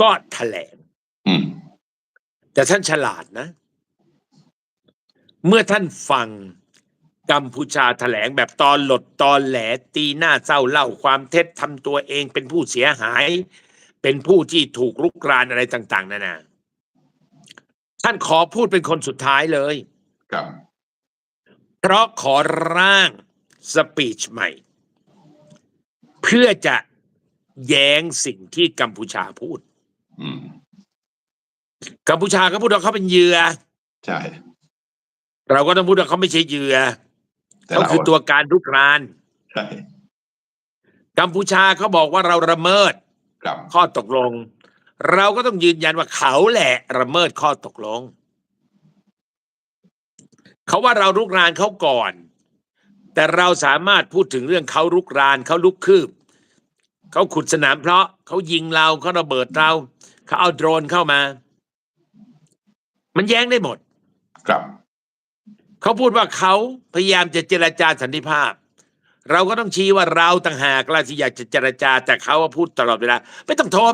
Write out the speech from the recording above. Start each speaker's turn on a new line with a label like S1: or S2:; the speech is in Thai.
S1: ก็แถลง
S2: อืม
S1: แต่ท่านฉลาดนะ เมื่อท่านฟังกัมพูชาแถลงแบบตอนหลดตอนแหลตีหน้าเศร้าเล่าความเท็จทำตัวเองเป็นผู้เสียหาย เป็นผู้ที่ถูกลุกรานอะไรต่าง ๆนานาท่านขอพูดเป็นคนสุดท้ายเลย
S2: ครับ
S1: เพราะขอร่างสปีชใหม่ เพื่อจะแย้งสิ่งที่กัมพูชาพูด
S2: อืม
S1: กัมพูชาก็พูดว่าเขาเป็นเหยื่อ
S2: ใช่
S1: เราก็ต้องพูดว่าเขาไม่ใช่เหยื่อ
S2: แต่
S1: เขา
S2: เรา
S1: คือตัวการลุกราน
S2: ใช่
S1: กัมพูชาเขาบอกว่าเราละเมิด
S2: ครับ
S1: ข้อตกลง เราก็ต้องยืนยันว่าเขาแหละละเมิดข้อตกลง เขาว่าเราลุกรานเขาก่อน แต่เราสามารถพูดถึงเรื่องเขาลุกรานเขาลุกคืบ เขาขุดสนามเพราะเขายิงเราเขาระเบิดเราเขาเอาโดรนเข้ามา มันแย้งได้หมด
S2: ครับ
S1: เขาพูดว่าเขาพยายามจะเจรจาสันติภาพ เราก็ต้องชี้ว่าเราต่างหากล่ะที่อยากจะเจรจาแต่เขาว่าพูดตลอดเวลาไม่ต้องโทร